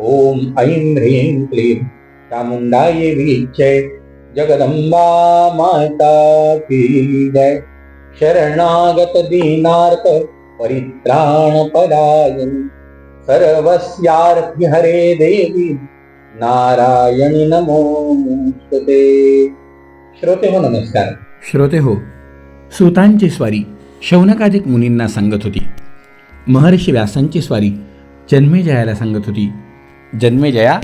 ॐ ऐं ह्रीं क्लीं चामुंडाय वीक्षे जगदंबा माता की जय। शरणागत दीनार्थ परित्राण पदायन हरे देवी। नारायणी नमोस्तुते श्रोते हो नमस्कार। श्रोते हो सुतांची स्वारी शौनकाधिक मुनींना सांगत होती. महर्षी व्यासांची स्वारी जन्मेजयाला सांगत होती. जन्मेजया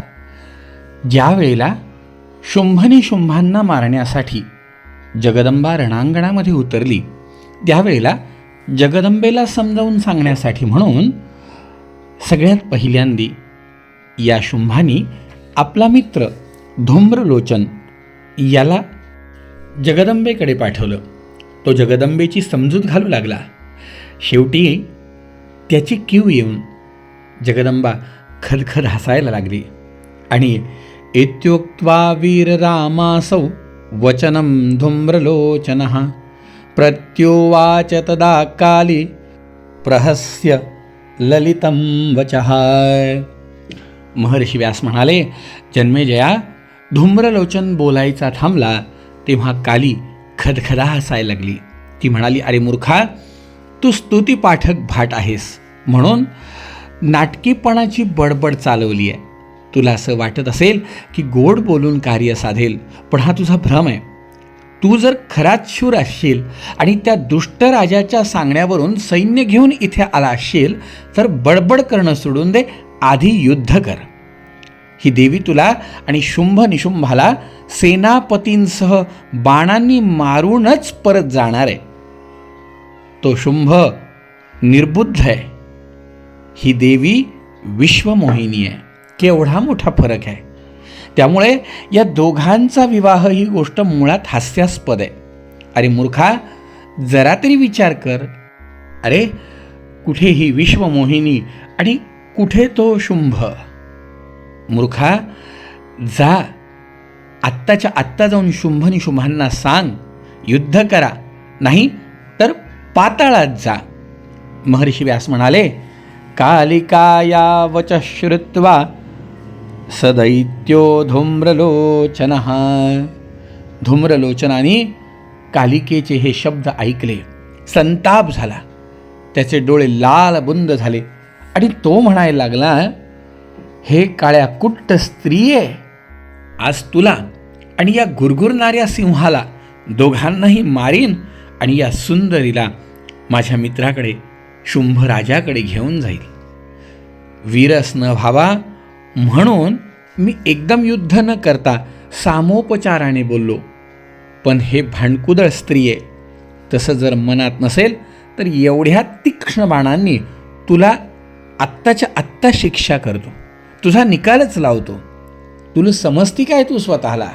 ज्या वेळेला शुंभनी शुंभांना मारण्यासाठी जगदंबा रणांगणामध्ये उतरली त्यावेळेला जगदंबेला समजावून सांगण्यासाठी म्हणून सगळ्यात पहिल्यांदी या शुंभानी आपला मित्र धूम्रलोचन याला जगदंबेकडे पाठवलं. तो जगदंबेची समजूत घालू लागला. शेवटी त्याची कीव येऊन जगदंबा खदखद हसायला लागली. आणि इत्युक्त्वा वीररामासौ वचनं धूम्रलोचन प्रत्युवाच तदा काली प्रहस्य ललितं वचः. महर्षी व्यास म्हणाले जन्मेजया धूम्रलोचन बोलायचा थांबला तेव्हा काली खदखदा हसायला लागली. ती म्हणाली अरे मूर्खा तू स्तुतीपाठक भाट आहेस. म्हणून नाटकीपणाची बडबड चालवली आहे. तुला असं वाटत असेल की गोड बोलून कार्य साधेल पण हा तुझा भ्रम आहे. तू जर खराच शूर असशील आणि त्या दुष्ट राजाच्या सांगण्यावरून सैन्य घेऊन इथे आला असशील तर बडबड करणं सोडून दे आधी युद्ध कर. ही देवी तुला आणि शुंभ निशुंभाला सेनापतींसह बाणांनी मारूनच परत जाणार आहे. तो शुंभ निर्बुद्ध आहे. ही देवी विश्वमोहिनी आहे. केवढा मोठा फरक आहे. त्यामुळे या दोघांचा विवाह ही गोष्ट मुळात हास्यास्पद आहे. अरे मूर्खा जरा तरी विचार कर. अरे कुठे ही विश्वमोहिनी आणि कुठे तो शुंभ? मूर्खा जा. आत्ताच्या आत्ता जाऊन शुंभनी शुंभांना सांग. युद्ध करा. नाही तर पाताळात जा. महर्षी व्यास म्हणाले कालिकाया वच श्रुत्वा सदैत्यो धूम्रलोचन धूम्रलोचनाने कालिकेचे हे शब्द ऐकले. संताप झाला. त्याचे डोळे लाल बुंद झाले. आणि तो म्हणायला लागला हे काळ्या कुट्ट स्त्री आहे आज तुला आणि या गुरगुरणाऱ्या सिंहाला दोघांनाही मारीन आणि या सुंदरीला माझ्या मित्राकडे शुंभ राजाकडे घेऊन जाईल. वीरस न व्हावा म्हणून मी एकदम युद्ध न करता सामोपचाराने बोललो. पण हे भांडकुदळ स्त्री आहे तसं जर मनात नसेल तर एवढ्या तीक्ष्ण बाणांनी तुला आत्ताच्या आत्ता शिक्षा करतो. तुझा निकालच लावतो. तुला समजती काय तू स्वतःला?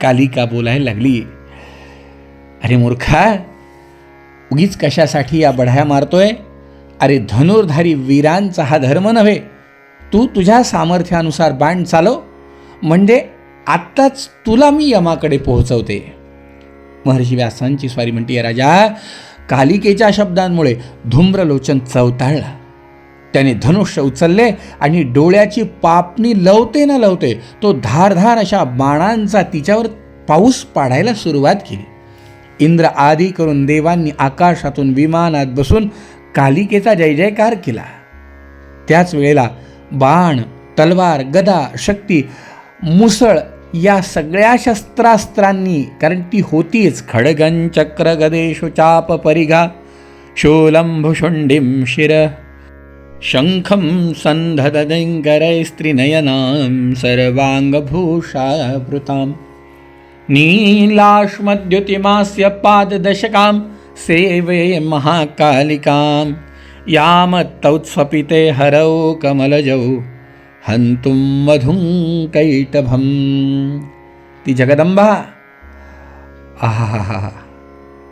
कालिका बोलायला लागली. अरे मूर्खा उगीच कशासाठी या बढ्या मारतोय? अरे धनुर्धारी वीरांचा हा धर्म नव्हे. तू तुझ्या सामर्थ्यानुसार बाण चालव. म्हणजे आत्ताच तुला मी यमाकडे पोहोचवते. महर्षी व्यासांची स्वारी म्हणते राजा कालिकेच्या शब्दांमुळे धूम्रलोचन चवताळला. त्याने धनुष्य उचलले आणि डोळ्याची पापणी लवते न लवते तो धारधार अशा बाणांचा तिच्यावर पाऊस पाडायला सुरुवात केली. इंद्र आदी करून देवांनी आकाशातून विमानात बसून कालिकेचा जय जयकार केला. त्याच वेळेला बाण तलवार गदा शक्ती मुसळ या सगळ्या शस्त्रास्त्रांनी कारण ती होतीच खडगन चक्र गदेशु चाप परिघा शूलंभुशुंडीं शिर शङ्खं सन्धदङ्करैस्त्रिनयनां सर्वाङ्गभूषावृतां नीलाश्मद्युतिमास्य पाददशकां सेवे महाकालिकां यामत्तौत्स्वपिते हरौ कमलजौ हंतुम मधुं कैटभम। ती जगदंबा। आहा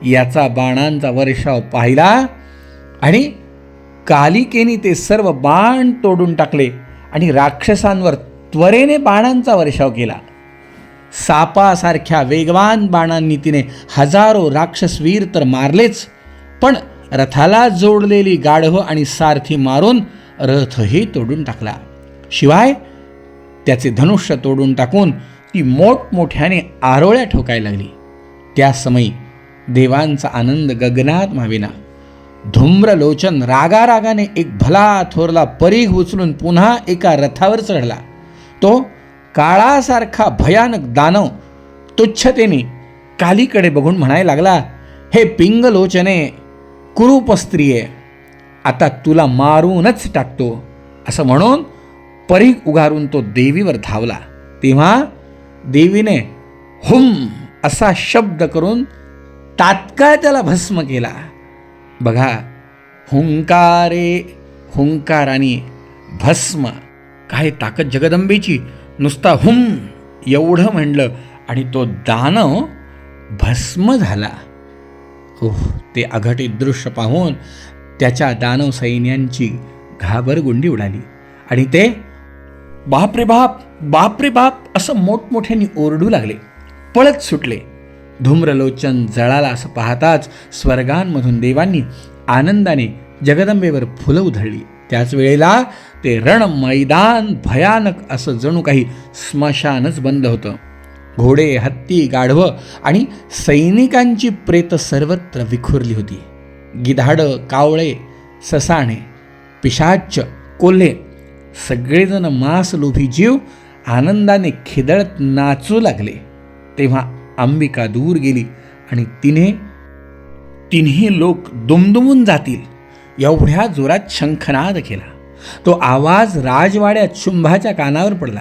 याचा बाणांचा वर्षाव पाहिला आणि कालिकेने ते सर्व बाण तोडून टाकले आणि राक्षसांवर त्वरेने बाणांचा वर्षाव केला. सापासारख्या वेगवान बाणांनी तिने हजारो राक्षसवीर तर मारलेच पण रथाला जोडलेली गाढवं आणि सारथी मारून रथही तोडून टाकला. शिवाय त्याचे धनुष्य तोडून टाकून ती मोठमोठ्याने आरोळ्या ठोकायला लागली. त्या समयी देवांचा आनंद गगनात माविना धूम्रलोचन रागारागाने एक भला थोरला परीघ उचलून पुन्हा एका रथावर चढला. तो काळासारखा भयानक दानव तुच्छतेने कालीकडे बघून म्हणायला लागला हे पिंगलोचने कुरूप स्त्रिये आता तुला मारूनच टाकतो. असं म्हणून परीघ उगारून तो देवीवर धावला. तेव्हा देवीने हुम असा शब्द करून तात्काळ त्याला भस्म केला. बघा हुंकारे हुंकाराने भस्म. काय ताकद जगदंबेची? नुसता हुम एवढं म्हणलं आणि तो दानव भस्म झाला. हो ते अघटित दृश्य पाहून त्याच्या दानव सैन्यांची घाबरगुंडी उडाली. आणि ते बाप रे बाप बाप रे बाप असं मोठमोठ्याने ओरडू लागले. पळत सुटले. धूम्रलोचन जळाला असं पाहताच स्वर्गांमधून देवांनी आनंदाने जगदंबेवर फुलं उधळली. त्याच वेळेला ते रण मैदान भयानक असं जणू काही स्मशानच बंद होतं. घोडे हत्ती गाढवं आणि सैनिकांची प्रेत सर्वत्र विखुरली होती. गिधाडं कावळे ससाणे पिशाच कोल्हे सगळेजण मांस लोभी जीव आनंदाने खिदळत नाचू लागले. तेव्हा अंबिका दूर गेली आणि तिने तिन्ही लोक दुमदुमून जातील. एवढ्या जोरात शंखनाद केला. तो आवाज राजवाड्यात शुंभाच्या कानावर पडला.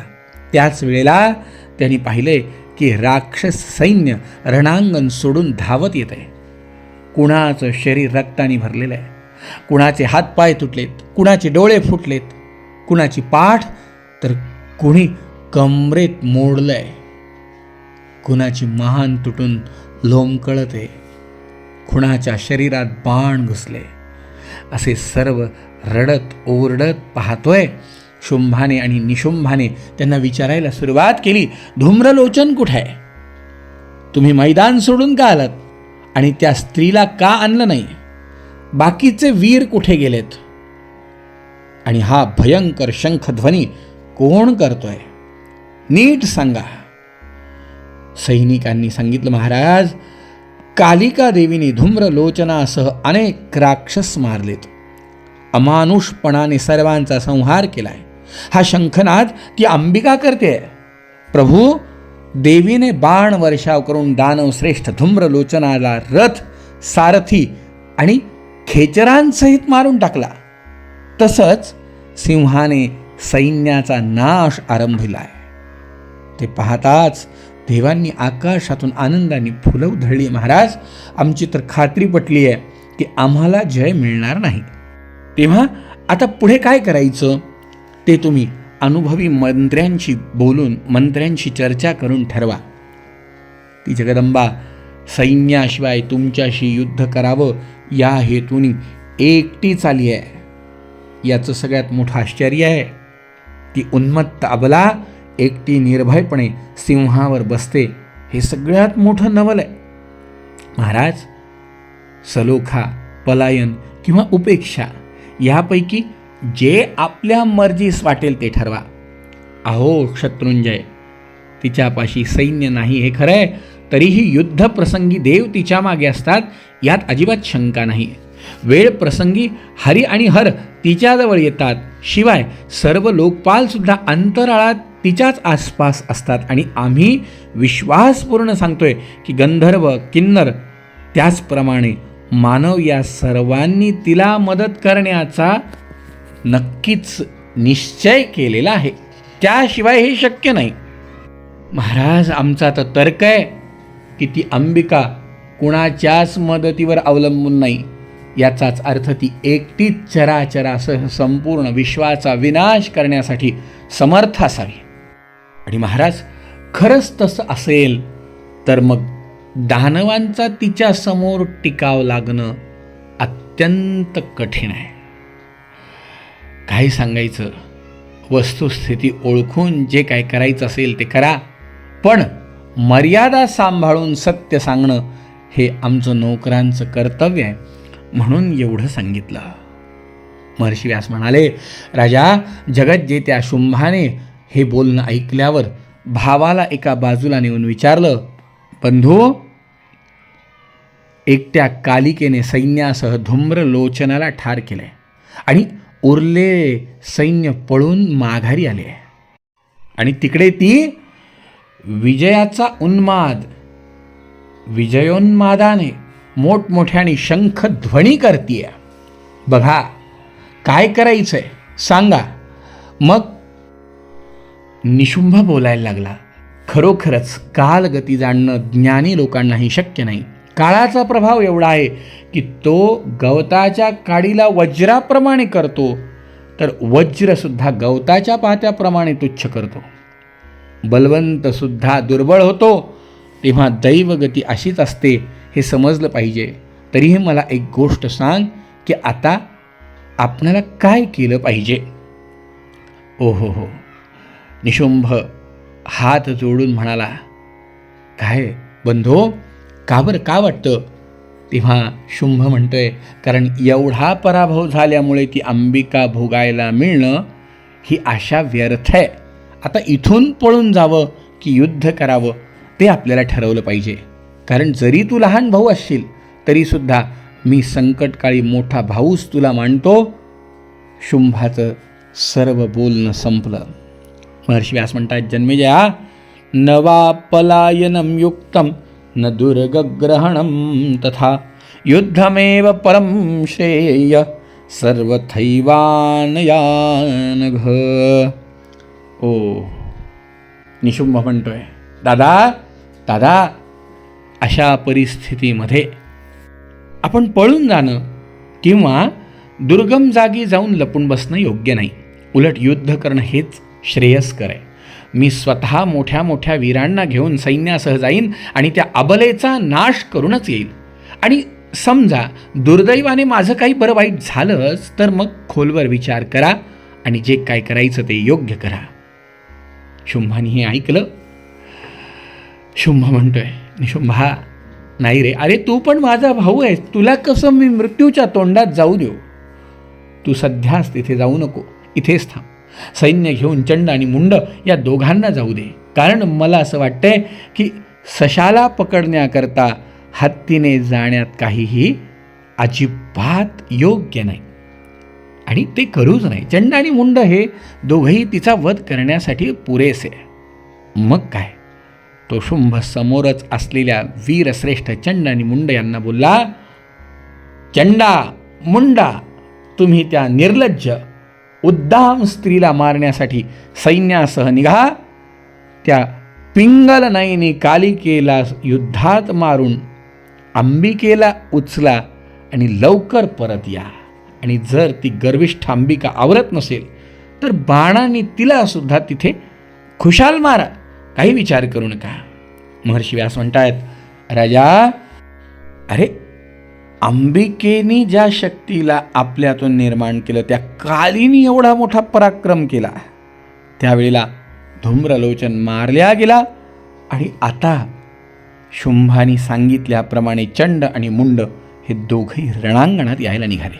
त्याच वेळेला त्यांनी पाहिले की राक्षस सैन्य रणांगण सोडून धावत येत आहे कुणाचं शरीर रक्ताने भरलेलं आहे? कुणाचे हातपाय तुटलेत? कुणाचे डोळे फुटलेत? कुणाची पाठ? तर कुणी कमरेत मोडलंय. कुणाची महान तुटून लोंबकळत आहे कुणाच्या शरीरात बाण घुसले? असे सर्व रडत ओरडत पाहतोय. शुंभाने आणि निशुंभाने त्यांना विचारायला सुरुवात केली धूम्रलोचन कुठे आहे? तुम्ही मैदान सोडून का आलात? आणि त्या स्त्रीला का आणलं नाही? बाकीचे वीर कुठे गेलेत? आणि हा भयंकर शंखध्वनी कोण करतोय? नीट सांगा. सैनिकांनी सांगितलं महाराज कालिका देवीने धूम्रलोचनासह अनेक राक्षस मारलेत. अमानुषपणाने सर्वांचा संहार केलाय. हा शंखनाद ती अंबिका करते. प्रभू देवीने बाण वर्षाव करून दानव श्रेष्ठ धूम्रलोचनाला रथ सारथी आणि खेचरांसहित मारून टाकला. तसंच सिंहाने सैन्याचा नाश आरंभिलाय. ते पाहताच देवांनी आकाशातून आनंदाने फुलं उधळली. महाराज आमची तर खात्री पटली आहे की आम्हाला जय मिळणार नाही. तेव्हा आता पुढे काय करायचं? ते तुम्ही अनुभवी मंत्र्यांशी बोलून मंत्र्यांशी चर्चा करून ठरवा. ती जगदंबा सैन्याशिवाय तुमच्याशी युद्ध करावं या हेतूने एकटीच आली आहे. याचं सगळ्यात मोठं आश्चर्य आहे. ती उन्मत्त अबला एकटी निर्भयपणे सिंहावर बसते हे सगळ्यात मोठं नवल आहे. महाराज सलोखा पलायन किंवा उपेक्षा यापैकी जे आपल्या मर्जीस वाटेल ते ठरवा. अहो शत्रुंजय तिच्यापाशी सैन्य नाही हे खरं आहे तरीही युद्धप्रसंगी देव तिच्यामागे असतात यात अजिबात शंका नाही. वेळ प्रसंगी हरी आणि हर तिच्याजवळ येतात. शिवाय सर्व लोकपालसुद्धा अंतराळात तिच्याच आसपास असतात. आणि आम्ही विश्वासपूर्ण सांगतोय की गंधर्व किन्नर त्याचप्रमाणे मानव या सर्वांनी तिला मदत करण्याचा नक्कीच निश्चय केलेला आहे. त्याशिवाय हे शक्य नाही. महाराज आमचा तर तर्क आहे की ती अंबिका कुणाच्याच मदतीवर अवलंबून नाही. याचाच अर्थ ती एकटीच चराचरासह संपूर्ण विश्वाचा विनाश करण्यासाठी समर्थ असावी. आणि महाराज खरंच तसं असेल तर मग दानवांचा तिच्या समोर टिकाव लागणं अत्यंत कठीण आहे. काय सांगायचं वस्तुस्थिती ओळखून जे काय करायचं असेल ते करा पण मर्यादा सांभाळून सत्य सांगणं हे आमचं नोकरांचं कर्तव्य आहे. म्हणून एवढं सांगितलं. महर्षी व्यास म्हणाले राजा जगत जे त्या शुंभाने हे बोलणं ऐकल्यावर भावाला एका बाजूला नेऊन विचारलं बंधू एकट्या कालिकेने सैन्यासह धूम्रलोचनाला ठार केले आणि उरले सैन्य पळून माघारी आले आणि तिकडे ती विजयाचा उन्माद विजयोन्मादाने मोठमोठ्याने शंख ध्वनी करतीये. बघा काय करायचंय? सांगा. मग निशुंभ बोलायला लागला. खरोखरच कालगती जाणणं ज्ञानी लोकांनाही शक्य नाही. काळाचा प्रभाव एवढा आहे की तो गवताच्या काडीला वज्राप्रमाणे करतो तर वज्रसुद्धा गवताच्या पात्याप्रमाणे तुच्छ करतो. बलवंतसुद्धा दुर्बळ होतो तेव्हा दैवगती अशीच असते. हे समजलं पाहिजे. तरीही मला एक गोष्ट सांग की आता आपणाला काय केलं पाहिजे? ओ हो हो. निशुंभ हात जोडून म्हणाला काय बंधो का बरं का वाटतं? तेव्हा शुंभ म्हणतोय कारण एवढा पराभव झाल्यामुळे ती अंबिका भोगायला मिळणं ही आशा व्यर्थ आहे. आता इथून पळून जावं की युद्ध करावं ते आपल्याला ठरवलं पाहिजे. कारण जरी तू लहान भाऊ असशील तरीसुद्धा मी संकटकाळी मोठा भाऊच तुला मानतो. शुंभाचं सर्व बोलणं संपलं. महर्षी व्यास म्हणतात जन्मेजया नवा पलायनम युक्तम न दुर्गग्रहणम तथा युद्धमेव परम श्रेय सर्वथैवानयान घ ओ निशुंभ म्हणतोय. दादा दादा अशा परिस्थितीमध्ये आपण पळून जाणं किंवा दुर्गम जागी जाऊन लपून बसणं योग्य नाही. उलट युद्ध करणं हेच श्रेयस्कर आहे. मी स्वतः मोठ्या मोठ्या वीरांना घेऊन सैन्यासह जाईन आणि त्या अबलेचा नाश करूनच येईल. आणि समजा दुर्दैवाने माझं काही बरं वाईट झालंच तर मग खोलवर विचार करा आणि जे काय करायचं ते योग्य करा. शुंभाने हे ऐकलं. शुंभ म्हणतोय. निशुंभा नाही रे. अरे तू पण माझा भाऊ आहेस. तुला कसं मी मृत्यूच्या तोंडात जाऊ देऊ? तू सध्याच तिथे जाऊ नको. इथेच थांब. सैन्य घेऊन चंड आणि मुंड या दोघांना जाऊ दे. कारण मला असं वाटतंय की सशाला पकडण्याकरता हत्तीने जाण्यात काहीही अजिबात योग्य नाही. आणि ते करूच नाही. चंड आणि मुंड हे दोघंही तिचा वध करण्यासाठी पुरेसे. मग काय? तो शुंभ समोरच असलेल्या वीरश्रेष्ठ चंड आणि मुंड यांना बोलला चंडा मुंडा तुम्ही त्या निर्लज्ज उद्दाम स्त्रीला मारण्यासाठी सैन्यासह निघा. त्या पिंगल नयनी कालिकेला युद्धात मारून अंबिकेला उचला आणि लवकर परत या. आणि जर ती गर्विष्ठ अंबिका आवरत नसेल तर बाणाने तिला सुद्धा तिथे खुशाल मारा. काही विचार करू नका. महर्षी व्यास म्हणतायत राजा अरे अंबिकेने ज्या शक्तीला आपल्यातून निर्माण केलं त्या कालीनी एवढा मोठा पराक्रम केला. त्यावेळेला धूम्रलोचन मारल्या गेला आणि आता शुंभानी सांगितल्याप्रमाणे चंड आणि मुंड हे दोघंही रणांगणात यायला निघाले.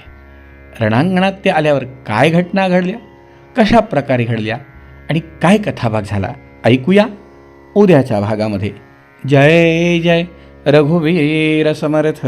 रणांगणात ते आल्यावर काय घटना घडल्या? कशा प्रकारे घडल्या? आणि काय कथाभाग झाला? ऐकूया. उद्याच्या भागामध्ये. जय जय. रघुवीर समर्थ.